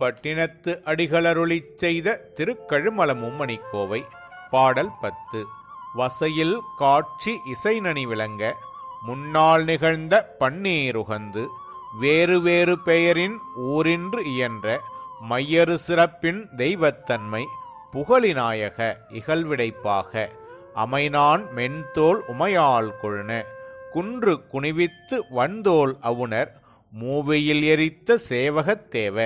பட்டினத்து அடிகளருளிச் செய்த திருக்கழுமல மும்மணி கோவை பாடல் பத்து. வசையில் காட்சி இசைநனி விளங்க முன்னால் நிகழ்ந்த பன்னீருகந்து வேறு வேறு பெயரின் ஊரின்று இயன்ற மையறு சிறப்பின் தெய்வத்தன்மை புகழிநாயக இகழ்விடைப்பாக அமைனான் மென்தோல் உமையால் கொழுன குன்று குனிவித்து வந்தோல் அவுணர் மூவையில் எரித்த சேவகத் தேவ.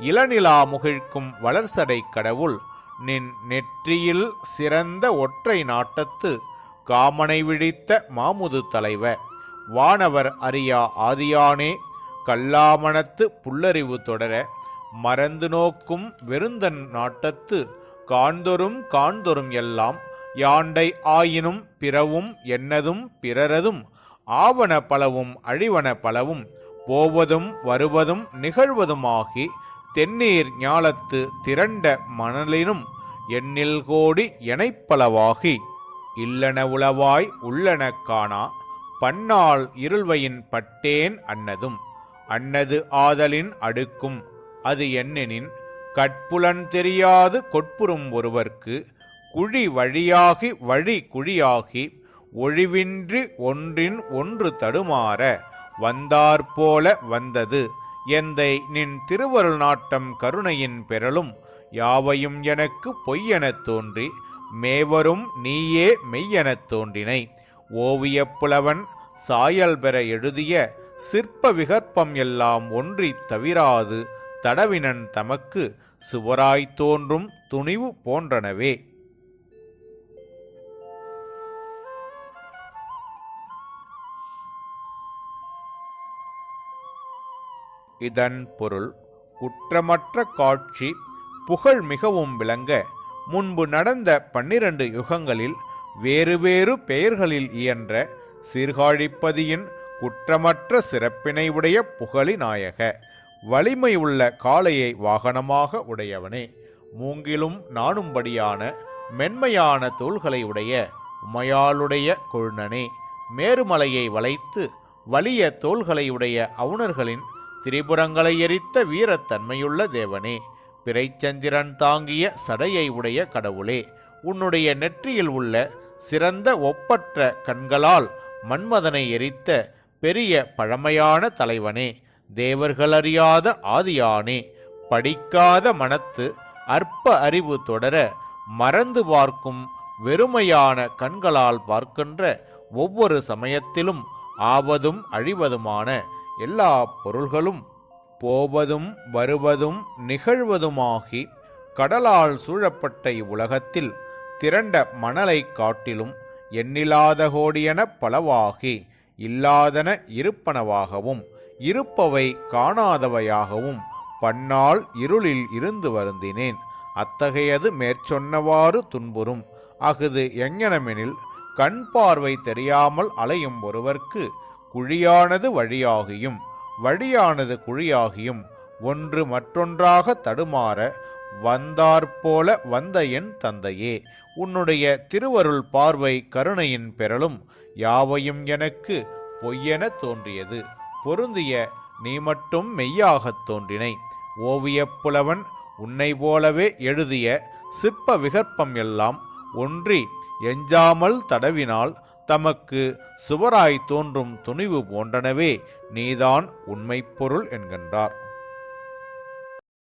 இளநிலா முகிழ்க்கும் வளர்சடை கடவுள் நின் நெற்றியில் சிறந்த ஒற்றை நாட்டத்து காமனை விழித்த மாமுது தலைவ. வானவர் அறியா ஆதியானே கல்லாமணத்து புல்லறிவு தொடர. மறந்து நோக்கும் வெறுந்தன் நாட்டத்து காண்தொரும் காண்தொரும் எல்லாம் யாண்டை ஆயினும் பிறவும் என்னதும் பிறரதும் ஆவன பலவும் அழிவன பலவும் போவதும் வருவதும் நிகழ்வதுமாகி தென்னீர் ஞாலத்து திரண்ட மணலினும் எண்ணில் கோடி எனைப்பளவாகி இல்லன உளவாய் உள்ளன காணா பன்னால் இருள்வையின் பட்டேன் அன்னதும் அன்னது ஆதலின் அடுக்கும் அது என்னெனின் கட்புலன் தெரியாது கொட்புறும் ஒருவர்க்கு குழி வழியாகி வழி குழியாகி ஒழிவின்றி ஒன்றின் ஒன்று தடுமாற வந்தாற்போல வந்தது. எந்தை நின் திருவருள் நாட்டம் கருணையின் பெறலும் யாவையும் எனக்கு பொய்யெனத் தோன்றி மேவரும் நீயே மெய்யெனத் தோன்றினை. ஓவியப் புலவன் சாயல் பெற எழுதிய சிற்ப விகற்பம் எல்லாம் ஒன்றித் தவிராது தடவினன் தமக்கு சுவராய்த் தோன்றும் துணிவு போன்றனவே. இதன் பொருள் குற்றமற்ற காட்சி புகழ் மிகவும் விளங்க முன்பு நடந்த பன்னிரண்டு யுகங்களில் வேறு வேறு பெயர்களில் இயன்ற சீர்காழிப்பதியின் குற்றமற்ற சிறப்பினை உடைய புகழி நாயக வலிமை உள்ள காளையை வாகனமாக உடையவனே மூங்கிலும் நாணும்படியான மென்மையான தோள்களை உடைய உமையாளுடைய கொழுநனே மேருமலையை வளைத்து வலிய தோள்களை உடைய அவுணர்களின் திரிபுரங்களை எரித்த வீரத்தன்மையுள்ள தேவனே பிறைச்சந்திரன் தாங்கிய சடையை உடைய கடவுளே உன்னுடைய நெற்றியில் உள்ள சிறந்த ஒப்பற்ற கண்களால் மன்மதனை எரித்த பெரிய பழமையான தலைவனே தேவர்களறியாத ஆதியானே படிக்காத மனத்து அற்ப அறிவு தொடர மறந்து பார்க்கும் வெறுமையான கண்களால் பார்க்கின்ற ஒவ்வொரு சமயத்திலும் ஆவதும் அழிவதுமான எல்லா பொருள்களும் போவதும் வருவதும் நிகழ்வதுமாகி கடலால் சூழப்பட்ட இவ்வுலகத்தில் திரண்ட மணலைக் காட்டிலும் எண்ணிலாத கோடியன பலவாகி இல்லாதன இருப்பனவாகவும் இருப்பவை காணாதவையாகவும் பன்னால் இருளில் இருந்து வருந்தினேன். அத்தகையது மேற்சொன்னவாறு துன்புறும். அஃது எங்ஙனமெனில் கண் பார்வை தெரியாமல் அலையும் ஒருவர்க்கு குழியானது வழியாகியும் வழியானது குழியாகியும் ஒன்று மற்றொன்றாக தடுமாற வந்தாற்போல வந்த என் தந்தையே. உன்னுடைய திருவருள் பார்வை கருணையின் பெறலும் யாவையும் எனக்கு பொய்யென தோன்றியது. பொருந்திய நீ மட்டும் மெய்யாகத் தோன்றினை. ஓவியப் புலவன் உன்னை போலவே எழுதிய சிற்ப விகற்பம் எல்லாம் ஒன்றி எஞ்சாமல் தடவினால் தமக்கு சுவராய் தோன்றும் துணிவு போன்றனவே நீதான் உண்மை பொருள் என்கின்றார்.